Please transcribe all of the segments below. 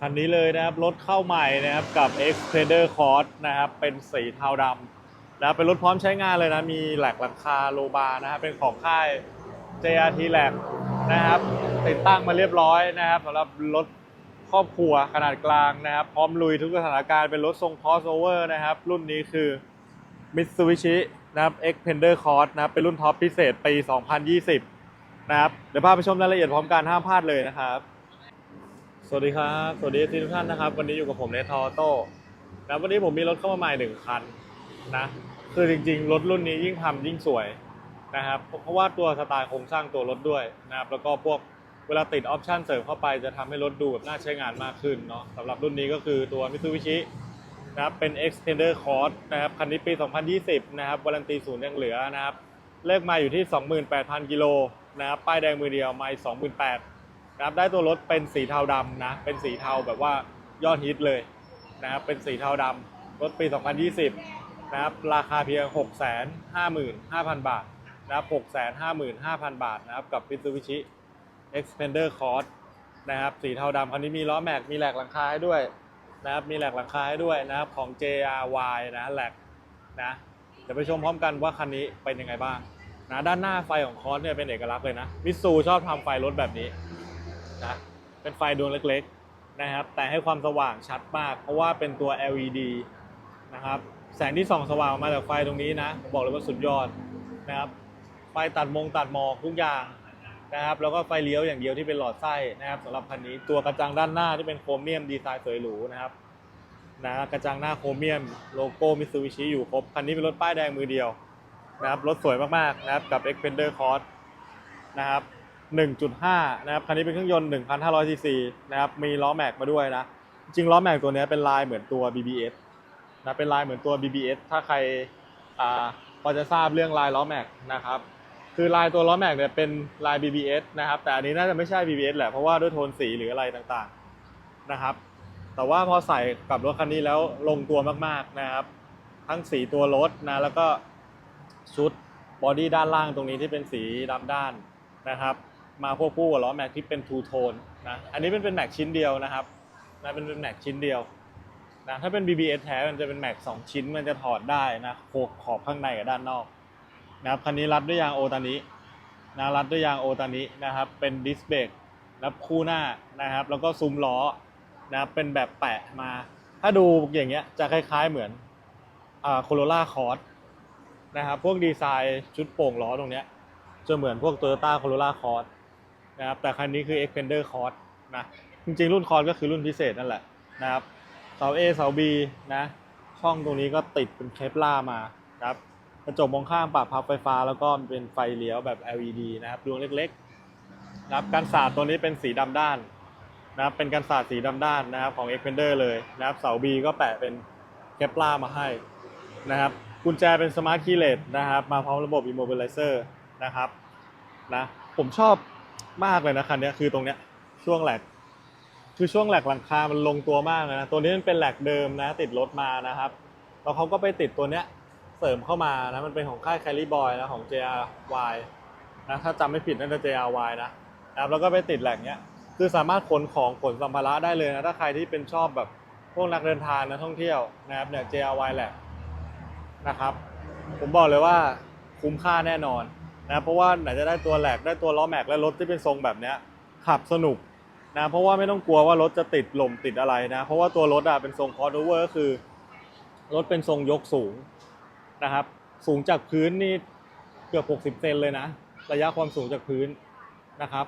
คันนี้เลยนะครับ รถเข้าใหม่นะครับกับ Xpander Cross นะครับ เป็นสีเทาดำนะครับเป็นรถพร้อมใช้งานเลยนะ มีแหลกหลังคาโลบาร์นะครับเป็นของค่าย JRT แหลกนะครับ ติดตั้งมาเรียบร้อยนะครับสำหรับรถครอบครัวขนาดกลางนะครับ พร้อมลุยทุกสถานการณ์เป็นรถทรง crossover นะครับ รุ่นนี้คือ Mitsubishi นะครับ Xpander Cross นะครับเป็นรุ่นท็อปพิเศษปี 2020 นะครับ เดี๋ยวพาไปชมรายละเอียดพร้อมกันห้ามพลาดเลยนะครับ สวัสดีครับ สวัสดีทุกท่านนะครับ วันนี้อยู่กับผมในทอโต้นะวันนี้ผมมีรถเข้ามาใหม่หนึ่งคันนะ คือจริงๆ รถรุ่นนี้ยิ่งทำยิ่งสวยนะครับ เพราะว่าตัวสไตล์โครงสร้างตัวรถด้วยนะครับ แล้วก็พวกเวลาติดออปชันเสริมเข้าไปจะทำให้รถดูแบบน่าใช้งานมากขึ้นเนาะสำหรับรุ่นนี้ก็คือตัว Mitsubishi นะครับ เป็น Extender Cross นะครับ คันนี้ปี 2020 นะครับ วารันตีศูนย์ยังเหลือนะครับ เลขมาอยู่ที่ 28,000 กิโลนะครับ ป้ายแดงมือเดียวมา28,000 นะครับได้ตัวรถเป็นสีเทาดำนะ เป็นสีเทาแบบว่ายอดฮิตเลยนะครับ เป็นสีเทาดำรถปี 2020 นะครับ ราคาเพียง 655,000 บาทนะครับ 655,000 บาทนะครับ กับ Mitsubishi Xpander Cross นะครับ สีเทาดำคันนี้มีล้อแม็ก มีแหลกหลังคาให้ด้วยนะครับ มีแหลกหลังคาให้ด้วยนะครับ ของ JRY นะแหลกนะเดี๋ยวไปชมพร้อมกันว่าคันนี้เป็นยังไงบ้างนะด้านหน้าไฟของคอร์สเนี่ยเป็นเอกลักษณ์เลยนะมิตซูชอบทำไฟรถแบบนี้ นะเป็นไฟดวงเล็กๆนะครับ แต่ให้ความสว่างชัดมาก เพราะว่าเป็นตัว LED นะครับแสงที่ส่องสว่างมาจากไฟตรงนี้นะผมบอกเลยว่าสุดยอดนะครับไฟตัดมงตัดหมอกทุกอย่างนะครับ แล้วก็ไฟเลี้ยวอย่างเดียวที่เป็นหลอดไส้นะครับสำหรับคันนี้ตัวกระจังด้านหน้าที่เป็นโครเมียมดีไซน์สวยหรูนะครับนะกระจังหน้าโครเมียมโลโก้มิซูบิชิอยู่ครบคันนี้เป็นรถป้ายแดงมือเดียวนะครับรถสวยมากๆนะครับกับ Xpander Cross นะครับ 1.5 นะครับ คันนี้เป็นเครื่องยนต์ 1,500ซีซีนะครับ มีล้อแม็กมาด้วยนะ จริงล้อแม็กตัวนี้เป็นลายเหมือนตัว BBS นะ เป็นลายเหมือนตัว BBS ถ้าใครอ่าพอจะทราบเรื่องลายล้อแม็กนะครับ คือลายตัวล้อแม็กเนี่ยเป็นลาย BBS นะครับ แต่อันนี้น่าจะไม่ใช่ BBS แหละ เพราะว่าด้วยโทนสีหรืออะไรต่างๆนะครับ แต่ว่าพอใส่กับรถคันนี้แล้วลงตัวมากๆนะครับ ทั้งสีตัวรถนะ แล้วก็ชุดบอดี้ด้านล่างตรงนี้ที่เป็นสีดำด้านนะครับ มาควบคู่กับล้อแม็กที่เป็นทูโทนนะอันนี้เป็นเป็นแม็กชิ้นเดียวนะครับนะเป็นเป็นแม็กชิ้นเดียวนะถ้าเป็น BBS แท้มันจะเป็นแม็กสองชิ้นมันจะถอดได้นะโคกขอบข้างในกับด้านนอกนะครับคันนี้รัดด้วยยางโอตานินะรัดด้วยยางโอตานินะครับเป็นดิสเบรกรับคู่หน้านะครับ แล้วก็ซุ้มล้อนะครับเป็นแบบแปะมา ถ้าดูอย่างเงี้ยจะคล้าย ๆเหมือนอ่าโคโรล่าคอร์สนะครับพวกดีไซน์ชุดโป่งล้อตรงเนี้ยจะเหมือนพวก Toyota Corolla Cross นะครับแต่คันนี้คือ Expander Cross นะจริงๆ รุ่นคอร์สก็คือรุ่นพิเศษนั่นแหละนะครับเสา A เสา B นะช่องตรงนี้ก็ติดเป็นเคปล่ามาครับกระจกมองข้างปรับพับไฟฟ้า แล้วก็เป็นไฟเลี้ยวแบบ LED นะครับดวงเล็กๆนะครับการสาดตัวนี้เป็นสีดำด้านนะครับเป็นกันศาสตร์สีดำด้านนะครับของ Expander เลยนะครับเสา B ก็แปะเป็นเคปล่ามาให้นะครับกุญแจเป็นสมาร์ทคีย์เลสนะครับมาพร้อมระบบ Immobilizer นะครับนะผมชอบ มากเลยนะคันนี้คือตรงเนี้ยช่วงแหลกคือช่วงแหลกหลังคา มันลงตัวมากเลยนะ ตัวนี้มันเป็นแหลกเดิมนะ ติดรถมานะครับ แล้วเขาก็ไปติดตัวเนี้ยเสริมเข้ามานะ มันเป็นของค่าย Carry Boy นะของ JRY นะ ถ้าจำไม่ผิดน่าจะ JRY นะนะครับ แล้วก็ไปติดแหลกเนี้ย คือสามารถขนของขนสัมภาระได้เลยนะ ถ้าใครที่เป็นชอบแบบพวกนักเดินทางนะท่องเที่ยวนะครับเนี่ย JRY แหละนะครับ ผมบอกเลยว่าคุ้มค่าแน่นอน นะเพราะว่าไหนจะได้ตัวแหลกได้ตัวล้อแม็กและรถที่เป็นทรงแบบเนี้ยขับสนุกนะเพราะว่าไม่ต้องกลัวว่ารถจะติดลมติดอะไรนะ เพราะว่าตัวรถอะเป็นทรงคอร์ดเวอร์ก็คือ รถเป็นทรงยกสูงนะครับ สูงจากพื้นนี่เกือบ 60 เซนเลยนะ ระยะความสูงจากพื้นนะครับ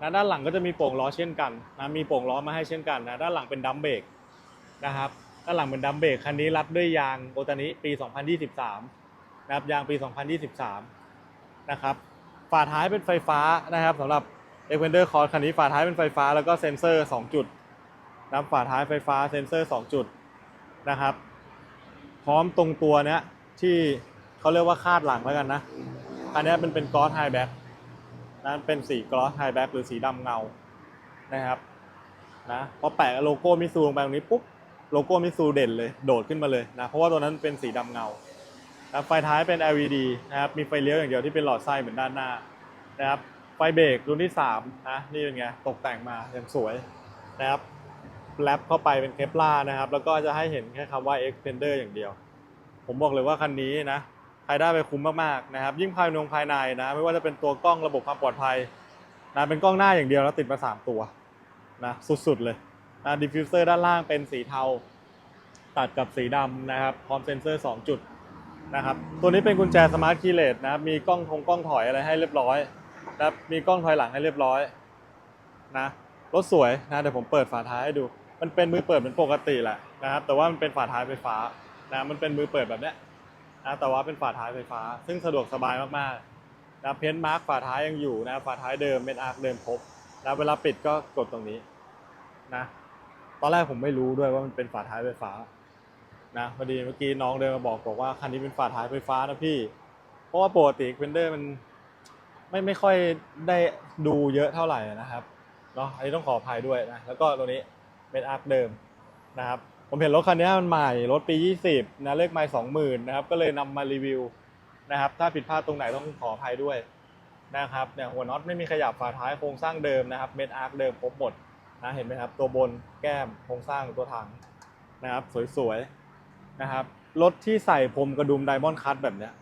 นะด้านหลังก็จะมีโป่งล้อเช่นกันนะมีโป่งล้อมาให้เช่นกันนะด้านหลังเป็นดัมเบรกนะครับด้านหลังเป็นดัมเบรกคันนี้รัดด้วยยางโอตานิปี 2023นะครับยางปี 2023 นะครับฝาท้ายเป็นไฟฟ้านะครับสำหรับ e x p e n d e r Cross คันนี้ฝาท้ายเป็นไฟฟ้าแล้วก็เซ็นเซอร์ 2 จุดนะฝาท้ายไฟฟ้าเซ็นเซอร์ 2 จุดนะครับ พร้อมตรงตัวเนี้ยที่เขาเรียกว่าคาดหลังแล้วกันนะอันนี้เป็นเป็นกอสไฮแบ็กนั้นเป็นสีกอสไฮแบ็กหรือสีดำเงานะครับนะพอแปะโลโก้มิซูลงไปตรงนี้ปุ๊บโลโก้มิซูเด่นเลยโดดขึ้นมาเลยนะเพราะว่าตัวนั้นเป็นสีดำเงา นะไฟท้ายเป็น LED นะครับมีไฟเลี้ยวอย่างเดียวที่เป็นหลอดไส้เหมือนด้านหน้านะครับไฟเบรกรุ่นที่3นะนี่เป็นไงตกแต่งมาอย่างสวยนะครับแรปเข้าไปเป็นเคปลาร์นะครับ แล้วก็จะให้เห็นแค่คำว่า Expander อย่างเดียว ผมบอกเลยว่าคันนี้นะใครได้ไปคุ้มมากๆนะครับ ยิ่งภายในภายในนะ ไม่ว่าจะเป็นตัวกล้องระบบความปลอดภัยนะเป็นกล้องหน้าอย่างเดียวแล้วติดมา 3 ตัวนะสุดๆเลยนะดิฟฟิวเซอร์ด้านล่างเป็นสีเทา ตัดกับสีดำนะครับพร้อมเซ็นเซอร์ 2 จุด นะครับตัวนี้เป็นกุญแจสมาร์ทคีย์เลสนะครับมีกล้องทงกล้องถอยอะไรให้เรียบร้อยนะครับมีกล้องถอยหลังให้เรียบร้อยนะรถสวยนะเดี๋ยวผมเปิดฝาท้ายให้ดู มันเป็นมือเปิดเป็นปกติแหละนะครับแต่ว่ามันเป็นฝาท้ายไฟฟ้านะมันเป็นมือเปิดแบบเนี้ยนะแต่ว่าเป็นฝาท้ายไฟฟ้า ซึ่งสะดวกสบายมากๆนะเพ้นท์มาร์กฝาท้ายยังอยู่นะฝาท้ายเดิมเป็นอาร์คเดิมครบนะเวลาปิดก็กดตรงนี้นะตอนแรกผมไม่รู้ด้วยว่ามันเป็นฝาท้ายไฟฟ้า นะพอดีเมื่อกี้น้องเดินมาบอกบอกว่าคันนี้เป็นฝาท้ายไฟฟ้านะพี่ เพราะว่าปกติเ e นเดอร์มันไม่ไม่ค่อยได้ดูเยอะเท่าไหร่นะครับเนาะอันนี้ต้องขออภัยด้วยนะแล้วก็ตัวนี้เป็นอาร์คเดิมนะครับผมเห็นรถคันนี้มันใหม่รถปี 20นะเลขไมล์20,000นนะครับก็เลยนำมารีวิวนะครับถ้าผิดพลาดตรงไหนต้องขออภัยด้วยนะครับเนี่ยหัวน็อตไม่มีขยับฝาท้ายโครงสร้างเดิมนะครับเม็ดอาร์คเดิมครบหมดนะเห็นไหมครับตัวบนแก้มโครงสร้างตัวถังนะครับสวยๆ นะครับรถที่ใส่พรมกระดุมไดมอนด์คัตแบบเนี้ย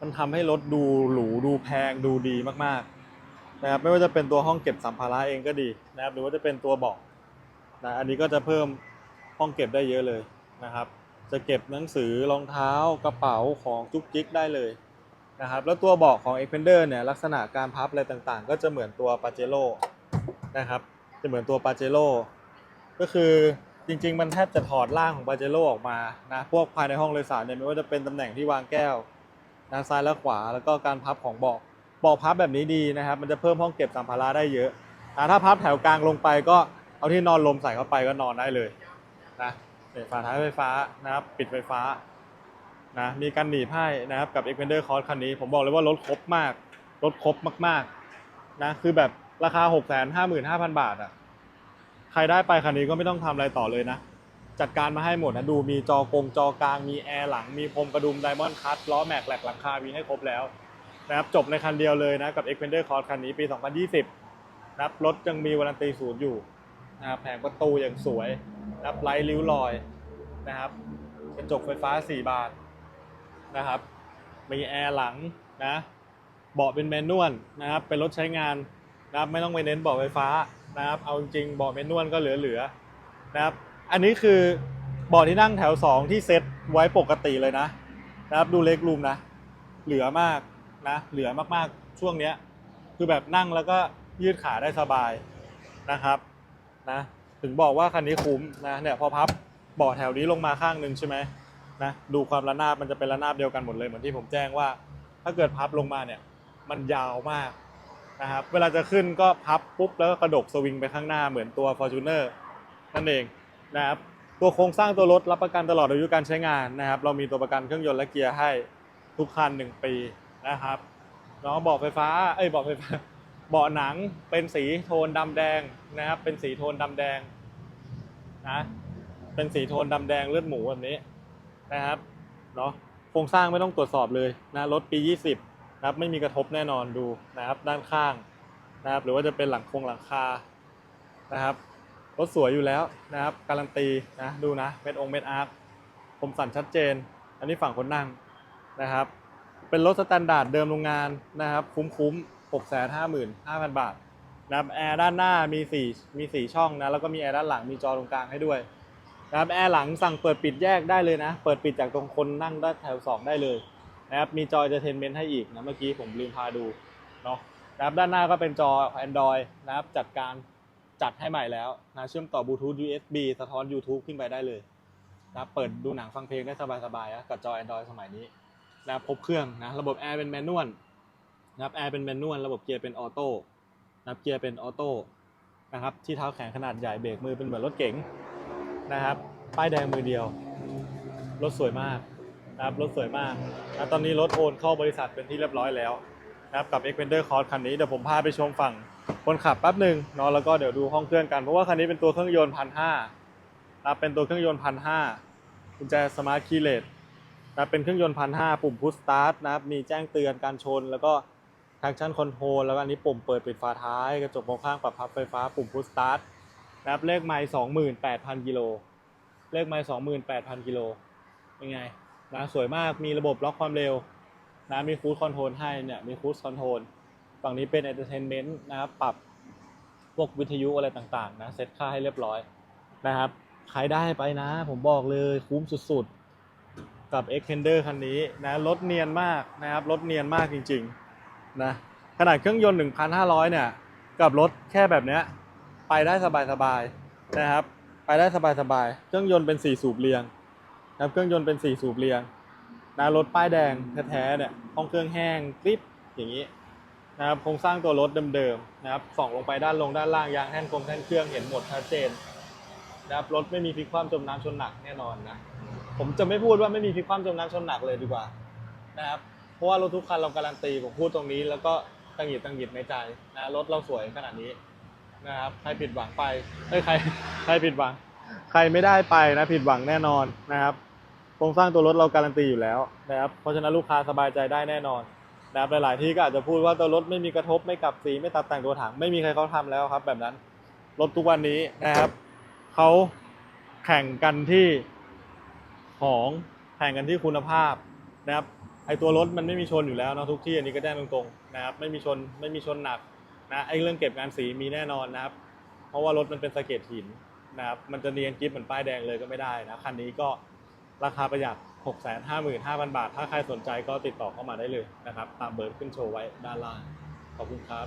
มันทำให้รถดูหรูดูแพงดูดีมากๆนะครับไม่ว่าจะเป็นตัวห้องเก็บสัมภาระเองก็ดีนะครับหรือว่าจะเป็นตัวเบาะนะอันนี้ก็จะเพิ่มห้องเก็บได้เยอะเลยนะครับ จะเก็บหนังสือรองเท้ากระเป๋าของจุกจิกได้เลยนะครับแล้วตัวเบาะของ e x p e n d e r เนี่ยลักษณะการพับอะไรต่างๆ ก็จะเหมือนตัว p a j e r o นะครับจะเหมือนตัว p a j e r o ก็คือ จริง ๆ มันแทบจะถอดร่างของ p a j e r o ออกมานะพวกภายในห้องโดยสารเนี่ยไม่ว่าจะเป็นตำแหน่งที่วางแก้วนะซ้ายและขวาแล้วก็การพับของเบาะเบาะพับแบบนี้ดีนะครับ มันจะเพิ่มห้องเก็บสัมภาระได้เยอะอ่าถ้าพับแถวกลางลงไปก็เอาที่นอนลมใส่เข้าไปก็นอนได้เลยนะเฝาท้ายไฟฟ้านะครับปิดไฟฟ้านะมีกันหนีบให้นะครับกับ e x p e n d e r Cross คันนี้ ผมบอกเลยว่ารถครบมากรถครบมากๆนะคือแบบราคา 6 5 5 0 0 0 บาทอะ ใครได้ไปคันนี้ก็ไม่ต้องทำอะไรต่อเลยนะ จัดการมาให้หมดนะ ดูมีจอกงจอกลาง มีแอร์หลัง มีพรมกระดุมไดมอนด์คัตล้อแม็กแหลกหลังคา มีให้ครบแล้วนะครับจบในคันเดียวเลยนะ กับ Expander Cross คันนี้ปี 2020นะครับรถยังมีวารันตีศูนย์อยู่นะครับแผงประตูอย่างสวยนะครับไร้ริ้วรอยนะครับกระจกไฟฟ้า 4 บานนะครับ มีแอร์หลังนะเบาะเป็นแมนนวลนะครับเป็นรถใช้งานนะครับไม่ต้องไปเน้นเบาะไฟฟ้า นะครับเอาจริงๆเบาะแมนนวลก็เหลือๆนะครับอันนี้คือเบาะที่นั่งแถว 2 ที่เซ็ตไว้ปกติเลยนะนะครับดูเล็กรูมนะเหลือมากนะเหลือมากๆช่วงเนี้ยคือแบบนั่งแล้วก็ยืดขาได้สบายนะครับนะถึงบอกว่าคันนี้คุ้มนะเนี่ยพอพับเบาะแถวนี้ลงมาข้างหนึ่งใช่ไหมนะดูความระนาบมันจะเป็นระนาบเดียวกันหมดเลยเหมือนที่ผมแจ้งว่า ถ้าเกิดพับลงมาเนี่ยมันยาวมาก นะครับเวลาจะขึ้นก็พับปุ๊บแล้วก็กระดกสวิงไปข้างหน้าเหมือนตัว Fortuner นั่นเองนะครับตัวโครงสร้างตัวรถรับประกันตลอดอายุการใช้งานนะครับ เรามีตัวประกันเครื่องยนต์และเกียร์ให้ทุกคัน 1 ปีนะครับน้องเบาะไฟฟ้าเอ้ยเบาะไฟฟ้าเบาะหนังเป็นสีโทนดำแดงนะครับ เป็นสีโทนดำแดงนะเป็นสีโทนดำแดงเลือดหมูแบบนี้นะครับเนาะโครงสร้างไม่ต้องตรวจสอบเลยนะรถปี 20 นะครับไม่มีกระทบแน่นอนดูนะครับด้านข้างนะครับหรือว่าจะเป็นหลังโครงหลังคานะครับรถสวยอยู่แล้วนะครับการันตีนะดูนะเม็ดองเม็ดอาร์คคมสันชัดเจน อันนี้ฝั่งคนนั่งนะครับ เป็นรถสแตนดาร์ดเดิมโรงงานนะครับคุ้มคุ้มหกแสนห้าหมื่นห้าพันบาทนะครับแอร์ด้านหน้ามีสี่มีสี่ช่องนะแล้วก็มีแอร์ด้านหลังมีจอตรงกลางให้ด้วยนะครับแอร์หลังสั่งเปิดปิดแยกได้เลยนะ เปิดปิดจากตรงคนนั่งด้านแถวสองได้เลย นะครับมีจอ Entertainment ให้อีกนะเมื่อกี้ผมลืมพาดูเนาะนะครับด้านหน้าก็เป็นจอ Android นะครับจัดการจัดให้ใหม่แล้วนะเชื่อมต่อบลูทูธ USB สะท้อน YouTube ขึ้นไปได้เลยนะเปิดดูหนังฟังเพลงได้สบายๆนะกับจอ Android สมัยนี้นะครบเครื่องนะระบบแอร์เป็นแมนนวลนะครับแอร์เป็นแมนนวลระบบเกียร์เป็นออโต้นะเกียร์เป็นออโต้นะครับที่เท้าแข็งขนาดใหญ่เบรกมือเป็นเหมือนรถเก๋งนะครับป้ายแดงมือเดียวรถสวยมาก นะครับรถสวยมากนะตอนนี้รถโอนเข้าบริษัทเป็นที่เรียบร้อยแล้วนะครับกับ Expander Cross คันนี้เดี๋ยวผมพาไปชมฝั่งคนขับแป๊บหนึ่งเนาะแล้วก็เดี๋ยวดูห้องเครื่องกัน เพราะว่าคันนี้เป็นตัวเครื่องยนต์พันห้านะเป็นตัวเครื่องยนต์พันห้ากุญแจสมาร์ทคีเลสนะเป็นเครื่องยนต์พันห้าปุ่มพุชสตาร์ทนะครับมีแจ้งเตือนการชน แล้วก็ traction control แล้วก็อันนี้ปุ่มเปิดปิดฝาท้ายกระจกมองข้างปรับพับไฟฟ้าปุ่มพุชสตาร์ทนะครับเลขไมล์สองหมื่นแปดพันกิโลเลขไมล์สองหมื่นแปดพันกิโลเป็นไง นะสวยมากมีระบบล็อกความเร็วนะมีคู i คอนโทรลให้เนี่ยมีคู i คอนโทรลฝั่งนี้เป็น entertainment นะครับปรับพวกวิทยุอะไรต่างๆนะเซตค่าให้เรียบร้อยนะครับใครได้ไปนะ ผมบอกเลยคุ้มสุดๆ กับ Extender คันนี้นะรถเนียนมากนะครับรถเนียนมากจริงๆนะขนาดเครื่องยนต์ 1,500 เนี่ย กับรถแค่แบบเนี้ยไปได้สบายๆนะครับ ไปได้สบายๆเครื่องยนต์เป็น 4 สูบเรียง ครับเครื่องยนต์เป็น4สูบเรียงนะรถป้ายแดงแท้ๆเนี่ยห้องเครื่องแห้งกริบอย่างนี้นะครับโครงสร้างตัวรถเดิมๆนะครับส่องลงไปด้านลงด้านล่างยางแท่นกลมแท่นเครื่องเห็นหมดชัดเจนนะครับรถไม่มีพลิกคว่ำจมน้ำชนหนักแน่นอนนะผมจะไม่พูดว่าไม่มีพลิกคว่ำจมน้ำชนหนักเลยดีกว่านะครับเพราะว่ารถทุกคันเราการันตีผมพูดตรงนี้ แล้วก็ตังหิดตังหิดในใจนะรถเราสวยขนาดนี้นะครับใครผิดหวังไปเอ้ยใครใครผิดหวัง ใครไม่ได้ไปนะผิดหวังแน่นอนนะครับ โครงสร้างตัวรถเราการันตีอยู่แล้วนะครับเพราะฉะนั้นลูกค้าสบายใจได้แน่นอนนะครับหลายๆที่ก็อาจจะพูดว่าตัวรถไม่มีกระทบไม่กลับสีไม่ตัดแต่งตัวถังไม่มีใครเขาทำแล้วครับ แบบนั้นรถทุกวันนี้นะครับเขาแข่งกันที่ของแข่งกันที่คุณภาพนะครับไอตัวรถมันไม่มีชนอยู่แล้วนะทุกที่อันนี้ก็แจ้ตรงๆนะครับไม่มีชนไม่มีชนหนักนะไอเรื่องเก็บงานสีมีแน่นอนนะครับ เพราะว่ารถมันเป็นสะเก็ตหินนะครับมันจะเนียนกิฟเหมือนป้ายแดงเลยก็ไม่ได้นะคันนี้ก็ ราคาประหยัด 655,000 บาท ถ้าใครสนใจก็ติดต่อเข้ามาได้เลยนะครับ ตามเบอร์ขึ้นโชว์ไว้ด้านล่าง ขอบคุณครับ